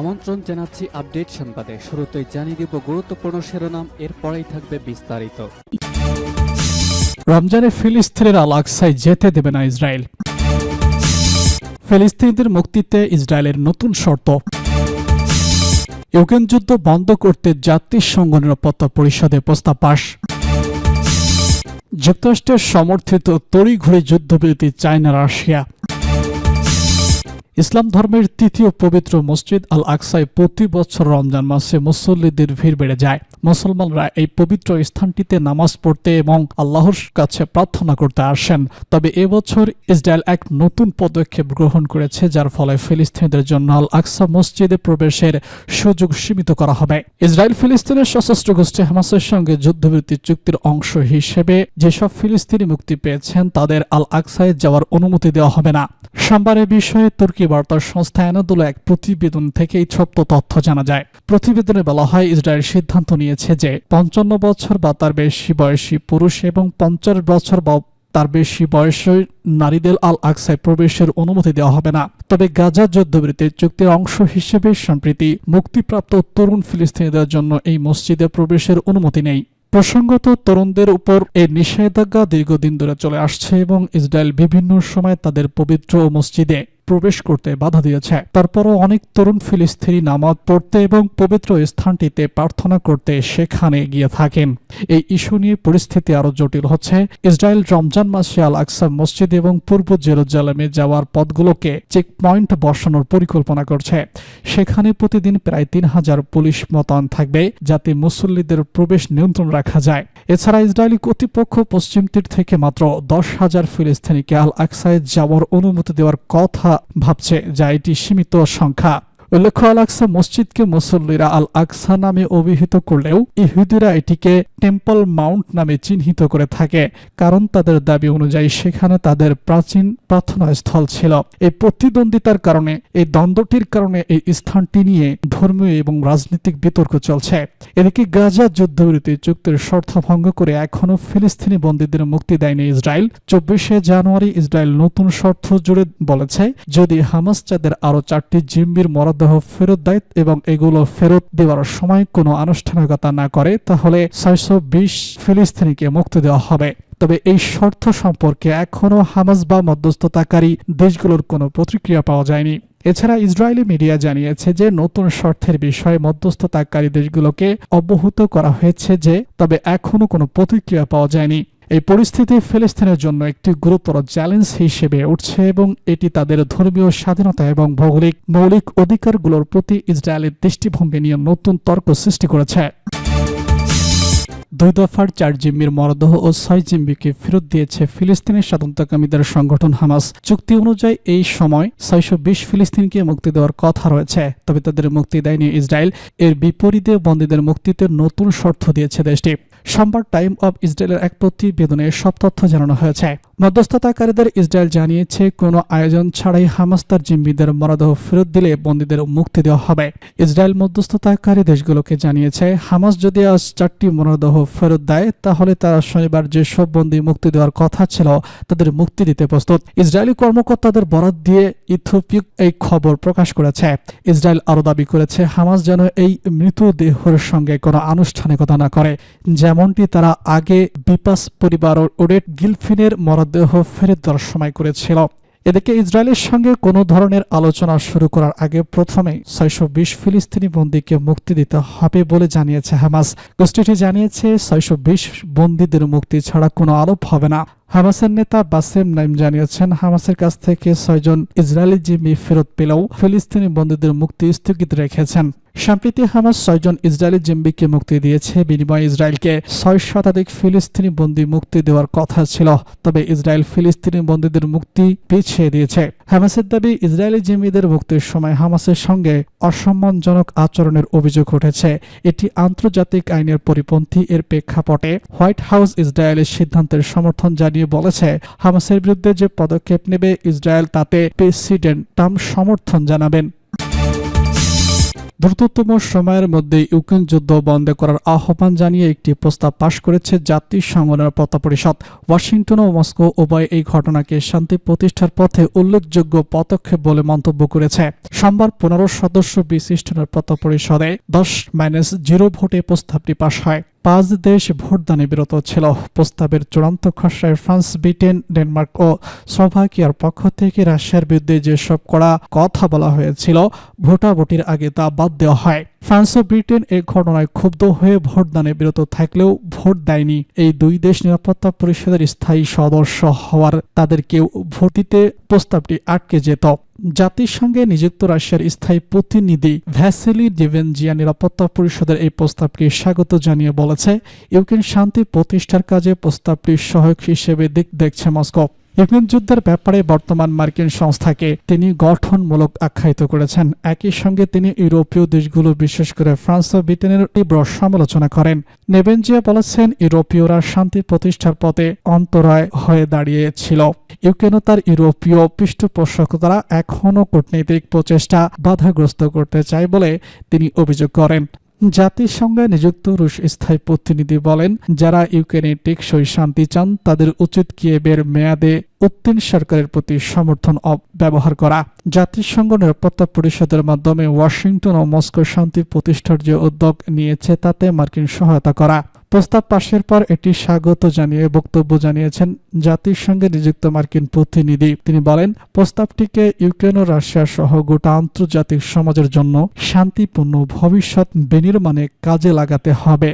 আমন্ত্রণ জানাচ্ছি আপডেট সংবাদে। শুরুতেই জানিয়ে দিব গুরুত্বপূর্ণ শিরোনাম, এরপরেই থাকবে বিস্তারিত। রমজানে ফিলিস্তিনের আল আকসায় যেতে দেবে না ইসরায়েল। ফিলিস্তিনিদের মুক্তিতে ইসরায়েলের নতুন শর্ত। ইউক্রেন যুদ্ধ বন্ধ করতে জাতিসংঘ নিরাপত্তা পরিষদে প্রস্তাব পাশ। যুক্তরাষ্ট্রের সমর্থিত তড়িঘড়ি যুদ্ধবিরতি চায় না রাশিয়া ইসলাম ধর্মের তৃতীয় পবিত্র মসজিদ আল আকসায় প্রতি বছর রমজান মাসে মুসল্লিদের ভিড় বেড়ে যায়। মুসলমানরা এই পবিত্র স্থানটিতে নামাজ পড়তে এবং আল্লাহর কাছে প্রার্থনা করতে আসেন। তবে এবছর ইসরায়েল এক নতুন পদক্ষেপ গ্রহণ করেছে, যার ফলে ফিলিস্তিনিদের জন্য আল আকসা মসজিদে প্রবেশের সুযোগ সীমিত করা হবে। ইসরায়েল ফিলিস্তিনের সশস্ত্র গোষ্ঠী হামাসের সঙ্গে যুদ্ধবিরতি চুক্তির অংশ হিসেবে যেসব ফিলিস্তিনি মুক্তি পেয়েছেন, তাদের আল আকসায় যাওয়ার অনুমতি দেওয়া হবে না। সোমবার বিষয়ে তুর্কি বার্তা সংস্থা এনাদুল এক প্রতিবেদন থেকে এই সত্য তথ্য জানা যায়। প্রতিবেদনে বলা হয়, ইসরায়েল সিদ্ধান্ত নিয়েছে যে পঞ্চান্ন বছর বা তার বেশি বয়সী পুরুষ এবং পঞ্চাশ বছর বা তার বেশি বয়সী নারীদের আল আকসায় প্রবেশের অনুমতি দেওয়া হবে না। তবে গাজা যুদ্ধবিরতির চুক্তির অংশ হিসেবে সম্প্রতি মুক্তিপ্রাপ্ত তরুণ ফিলিস্তিনিদের জন্য এই মসজিদে প্রবেশের অনুমতি নেই। প্রসঙ্গত, তরুণদের উপর এই নিষেধাজ্ঞা দীর্ঘদিন ধরে চলে আসছে এবং ইসরায়েল বিভিন্ন সময় তাদের পবিত্র মসজিদে প্রবেশ করতে বাধা দিয়েছে। তারপরও অনেক তরুণ ফিলিস্তিনি নামাজ পড়তে এবং পবিত্র স্থানটিতে প্রার্থনা করতে সেখানে গিয়ে থাকেন। এই ইস্যু নিয়ে পরিস্থিতি আরও জটিল হচ্ছে। ইসরায়েল রমজান মাসে আল আকসা মসজিদ এবং পূর্ব জেরুজালেমে যাওয়ার পথগুলোকে চেক পয়েন্ট বসানোর পরিকল্পনা করছে। সেখানে প্রতিদিন প্রায় তিন হাজার পুলিশ মোতায়েন থাকবে যাতে মুসল্লিদের প্রবেশ নিয়ন্ত্রণ রাখা যায়। এছাড়া ইসরায়েলি কর্তৃপক্ষ পশ্চিম তীর থেকে মাত্র দশ হাজার ফিলিস্তিনিকে আল আকসায় যাওয়ার অনুমতি দেওয়ার কথা ভাবছে যা এটি সীমিত সংখ্যা। উল্লেখ্য আল আকসা মসজিদকে মুসল্লিরা আল আকসা নামে অভিহিত করলেও ইহুদিরা এটিকে টেম্পল মাউন্ট নামে চিহ্নিত করে থাকে, কারণ তাদের দাবি অনুযায়ী সেখানে তাদের প্রাচীন প্রার্থনা স্থল ছিল। এই প্রতিদ্বন্দ্বিতার কারণে, এই দ্বন্দ্বটির কারণে এই স্থানটি নিয়ে ধর্মীয় এবং রাজনৈতিক বিতর্ক চলছে। এদিকে গাজা যুদ্ধবিরতি চুক্তির শর্ত ভঙ্গ করে এখনও ফিলিস্তিনি বন্দীদের মুক্তি দেয়নি ইসরায়েল। চব্বিশে জানুয়ারি ইসরায়েল নতুন শর্ত জুড়ে বলেছে, যদি হামাস চাঁদের আরও চারটি জিম্বির মরদেহ ফেরত দেয় এবং এগুলো ফেরত দেওয়ার সময় কোনো আনুষ্ঠানিকতা না করে, তাহলে ছয়শো বিশ ফিলিস্তিনিকে মুক্তি দেওয়া হবে। তবে এই শর্ত সম্পর্কে এখনও হামাস বা মধ্যস্থতাকারী দেশগুলোর কোনো প্রতিক্রিয়া পাওয়া যায়নি। এছাড়া ইসরায়েলি মিডিয়া জানিয়েছে যে নতুন শর্তের বিষয়ে মধ্যস্থতাকারী দেশগুলোকে অবহিত করা হয়েছে যে, তবে এখনও কোনো প্রতিক্রিয়া পাওয়া যায়নি। এই পরিস্থিতি ফিলিস্তিনের জন্য একটি গুরুতর চ্যালেঞ্জ হিসেবে উঠছে এবং এটি তাদের ধর্মীয় স্বাধীনতা এবং ভৌগোলিক মৌলিক অধিকারগুলোর প্রতি ইসরায়েলের দৃষ্টিভঙ্গি নিয়ে নতুন তর্ক সৃষ্টি করেছে। দুই দফার চার জিম্মির মরদেহ ও ছয় জিম্মিকে ফেরত দিয়েছে ফিলিস্তিনের স্বাধীনতাকামীদের সংগঠন হামাস। চুক্তি অনুযায়ী এই সময় ছয়শো বিশ ফিলিস্তিনকে মুক্তি দেওয়ার কথা রয়েছে, তবে তাদের মুক্তি দেয়নি ইসরায়েল। এর বিপরীতে বন্দীদের মুক্তিতে নতুন শর্ত দিয়েছে দেশটি। সোমবার টাইম অব ইসরায়েলের এক প্রতিবেদনে সব তথ্য জানানো হয়েছে। মধ্যস্থতাকারীদের ইসরায়েল জানিয়েছে, কোনো আয়োজন ছাড়াই হামাস তার জিম্মিদের মরদেহ ফেরত দিলে বন্দীদের মুক্তি দেওয়া হবে। ইসরায়েল মধ্যস্থতাকারী দেশগুলোকে জানিয়েছে, হামাস যদি আজ চারটি মরদেহ ফেরত দেয়, তাহলে তারা শনিবার যেসব বন্দী মুক্তি দেওয়ার কথা ছিল, তাদের মুক্তি দিতে প্রস্তুত। ইসরায়েলি কর্মকর্তাদের বরাত দিয়ে ইথোপিক এই খবর প্রকাশ করেছে। ইসরায়েল আরও দাবি করেছে, হামাস যেন এই মৃতদেহের সঙ্গে কোনো আনুষ্ঠানিকতা না করে যেমনটি তারা আগে বিপাস পরিবার ওডেট গিলফিনের মরদেহ ফেরত দেওয়ার সময় করেছিল। এদিকে ইসরায়েলের সঙ্গে কোনো ধরনের আলোচনা শুরু করার আগে প্রথমে ছয়শো বিশ ফিলিস্তিনি বন্দীকে মুক্তি দিতে হবে বলে জানিয়েছে হামাস। গোষ্ঠীটি জানিয়েছে, ছয়শো বিশ বন্দীদের মুক্তি ছাড়া কোনো আলোপ হবে না। হামাসের নেতা বাসেম নাইম জানিয়েছেন, হামাসের কাছ থেকে ছয়জন ইসরায়েলি জিম্মি ফেরত পেলেও ফিলিস্তিনি বন্দীদের মুক্তি স্থগিত রেখেছেন। সম্প্রতি হামাস ছয়জন ইসরায়েলি জিম্বিকে মুক্তি দিয়েছে। বিনিময়ে ইসরায়েলকে ছয় শতাধিক ফিলিস্তিনি বন্দী মুক্তি দেওয়ার কথা ছিল। তবে ইসরায়েল ফিলিস্তিনি বন্দীদের মুক্তি পিছিয়ে দিয়েছে। হামাসের দাবি, ইসরায়েলি জিম্মিদের মুক্তির সময় হামাসের সঙ্গে অসম্মানজনক আচরণের অভিযোগ উঠেছে। এটি আন্তর্জাতিক আইনের পরিপন্থী এর প্রেক্ষাপটে হোয়াইট হাউস ইসরায়েলের সিদ্ধান্তের সমর্থন জানিয়ে বলেছে, হামাসের বিরুদ্ধে যে পদক্ষেপ নেবে ইসরায়েল তাতে প্রেসিডেন্ট ট্রাম্প সমর্থন জানাবেন। দ্রুততম সময়ের মধ্যে ইউক্রেন যুদ্ধ বন্ধ করার আহ্বান জানিয়ে একটি প্রস্তাব পাশ করেছে জাতিসংঘ নিরাপত্তা পরিষদ ওয়াশিংটন ও মস্কো উভয় এই ঘটনাকে শান্তি প্রতিষ্ঠার পথে উল্লেখযোগ্য পদক্ষেপ বলে মন্তব্য করেছে। সোমবার পনেরো সদস্য বিশিষ্ট নিরাপত্তা পরিষদে দশ মাইনাস জিরো ভোটে প্রস্তাবটি পাশ হয়। পাঁচ দেশ ভোটদানে বিরত ছিল। প্রস্তাবের চূড়ান্ত খসড়ায় ফ্রান্স, ব্রিটেন, ডেনমার্ক ও স্লোভাকিয়ার পক্ষ থেকে রাশিয়ার বিরুদ্ধে যেসব করা কথা বলা হয়েছিল, ভোটাভুটির আগে তা বাদ দেওয়া হয়। ফ্রান্স ও ব্রিটেন এই ঘটনায় ক্ষুব্ধ হয়ে ভোটদানে বিরত থাকলেও ভোট দেয়নি। এই দুই দেশ নিরাপত্তা পরিষদের স্থায়ী সদস্য হওয়ার তাদের কেউ ভোট দিতে প্রস্তাবটি আটকে যেত। জাতিসংঘে নিযুক্ত রাশিয়ার স্থায়ী প্রতিনিধি ভ্যাসেলি ডেভেনজিয়া নিরাপত্তা পরিষদের এই প্রস্তাবকে স্বাগত জানিয়ে বলেছে, ইউক্রেন শান্তি প্রতিষ্ঠার কাজে প্রস্তাবটি সহায়ক হিসেবে দেখছে মস্কো। ইউক্রেন যুদ্ধের ব্যাপারে বর্তমান মার্কিন সংস্থাকে তিনি গঠনমূলক আখ্যায়িত করেছেন। একই সঙ্গে তিনি ইউরোপীয় দেশগুলো, বিশেষ করে ফ্রান্স ও ব্রিটেনের তীব্র সমালোচনা করেন। নেবেনজিয়া বলেছেন, ইউরোপীয়রা শান্তি প্রতিষ্ঠার পথে অন্তরায় হয়ে দাঁড়িয়েছিল। ইউক্রেনও তার ইউরোপীয় পৃষ্ঠপোষকতারা এখনও কূটনৈতিক প্রচেষ্টা বাধাগ্রস্ত করতে চায় বলে তিনি অভিযোগ করেন। জাতিসংঘে নিযুক্ত রুশ স্থায়ী প্রতিনিধি বলেন, যারা ইউক্রেনে টেকসই শান্তি চান, তাদের উচিত কিয়েবের মেয়াদে উত্তীন সরকারের প্রতি সমর্থন ব্যবহার করা। জাতিসংঘ নিরাপত্তা পরিষদের মাধ্যমে ওয়াশিংটন ও মস্কো শান্তি প্রতিষ্ঠার যে উদ্যোগ নিয়েছে, তাতে মার্কিন সহায়তা করা। প্রস্তাব পাশের পর এটি স্বাগত জানিয়ে বক্তব্য জানিয়েছেন জাতিসংঘে নিযুক্ত মার্কিন প্রতিনিধি। তিনি বলেন, প্রস্তাবটিকে ইউক্রেন ও রাশিয়া সহ গোটা আন্তর্জাতিক সমাজের জন্য শান্তিপূর্ণ ভবিষ্যৎ বিনির্মাণে কাজে লাগাতে হবে।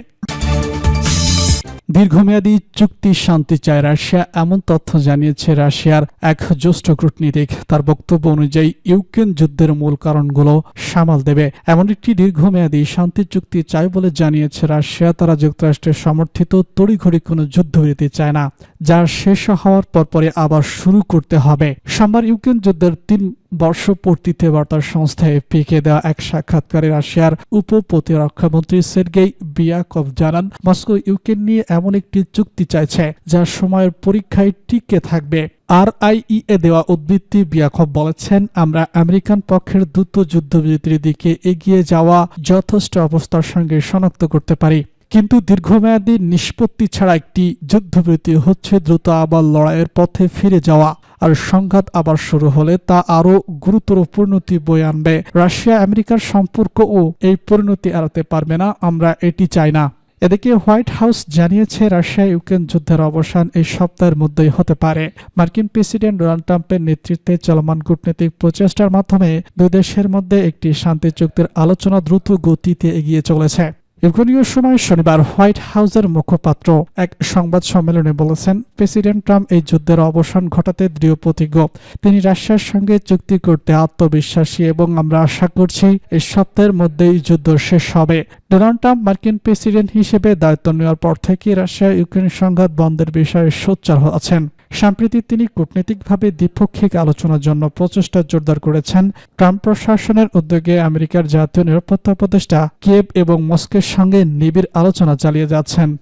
দীর্ঘমেয়াদী চুক্তি শান্তি চায় রাশিয়া, এমন তথ্য জানিয়েছে রাশিয়ার এক জ্যেষ্ঠ কূটনীতিক। তার বক্তব্য অনুযায়ী, ইউক্রেন যুদ্ধের মূল কারণগুলো সামাল দেবে। এমন একটি দীর্ঘমেয়াদী শান্তি চুক্তি চায় বলে জানিয়েছে রাশিয়া। তারা যুক্তরাষ্ট্রের সমর্থিত তড়িঘড়ি কোনো যুদ্ধবিরতি চায় না, যা শেষ হওয়ার পরপরই আবার শুরু করতে হবে। সোমবার ইউক্রেন যুদ্ধের তিন বর্ষপূর্তিতে বার্তা সংস্থা এফপিকে দেওয়া এক সাক্ষাৎকারে রাশিয়ার উপ প্রতিরক্ষামন্ত্রী সের্গেই বিয়াকভ জানান, মস্কো ইউক্রেন নিয়ে এমন একটি চুক্তি চাইছে, যা সময়ের পরীক্ষায় টিকে থাকবে। আর আইইএ দেওয়া উদ্বৃত্তি বিয়াকভ বলেছেন, আমরা আমেরিকান পক্ষের দ্রুত যুদ্ধবিরতির দিকে এগিয়ে যাওয়া যথেষ্ট অবস্থার সঙ্গে শনাক্ত করতে পারি। কিন্তু দীর্ঘমেয়াদী নিষ্পত্তি ছাড়া একটি যুদ্ধবিরতি হচ্ছে দ্রুত আবার লড়াইয়ের পথে ফিরে যাওয়া। আর সংঘাত আবার শুরু হলে তা আরও গুরুতর পরিণতি বয়ে আনবে। রাশিয়া, আমেরিকার সম্পর্ক ও এই পরিণতি এড়াতে পারবে না, আমরা এটি চাই না। এদিকে হোয়াইট হাউস জানিয়েছে, রাশিয়া ইউক্রেন যুদ্ধের অবসান এই সপ্তাহের মধ্যেই হতে পারে। মার্কিন প্রেসিডেন্ট ডোনাল্ড ট্রাম্পের নেতৃত্বে চলমান কূটনৈতিক প্রচেষ্টার মাধ্যমে দুই দেশের মধ্যে একটি শান্তি চুক্তির আলোচনা দ্রুত গতিতে এগিয়ে চলেছে। ইউক্রেনীয় সময় শনিবার হোয়াইট হাউসের মুখপাত্র এক সংবাদ সম্মেলনে বলেছেন, প্রেসিডেন্ট ট্রাম্প এই যুদ্ধের অবসান ঘটাতে দৃঢ় প্রতিজ্ঞ। তিনি রাশিয়ার সঙ্গে চুক্তি করতে আত্মবিশ্বাসী এবং আমরা আশা করছি এই সপ্তাহের মধ্যেই যুদ্ধ শেষ হবে। ডোনাল্ড ট্রাম্প মার্কিন প্রেসিডেন্ট হিসেবে দায়িত্ব নেওয়ার পর থেকে রাশিয়া ইউক্রেন সংঘাত বন্ধের বিষয়ে সোচ্চার আছেন সম্প্রতি তিনি কূটনৈতিকভাবে দ্বিপক্ষিক আলোচনার জন্য প্রচেষ্টা জোরদার করেছেন। ট্রাম্প প্রশাসনের উদ্যোগে আমেরিকার জাতীয় নিরাপত্তা উপদেষ্টা কিয়েভ এবং মস্কের সঙ্গে নিবিড় আলোচনা চালিয়ে যাচ্ছেন।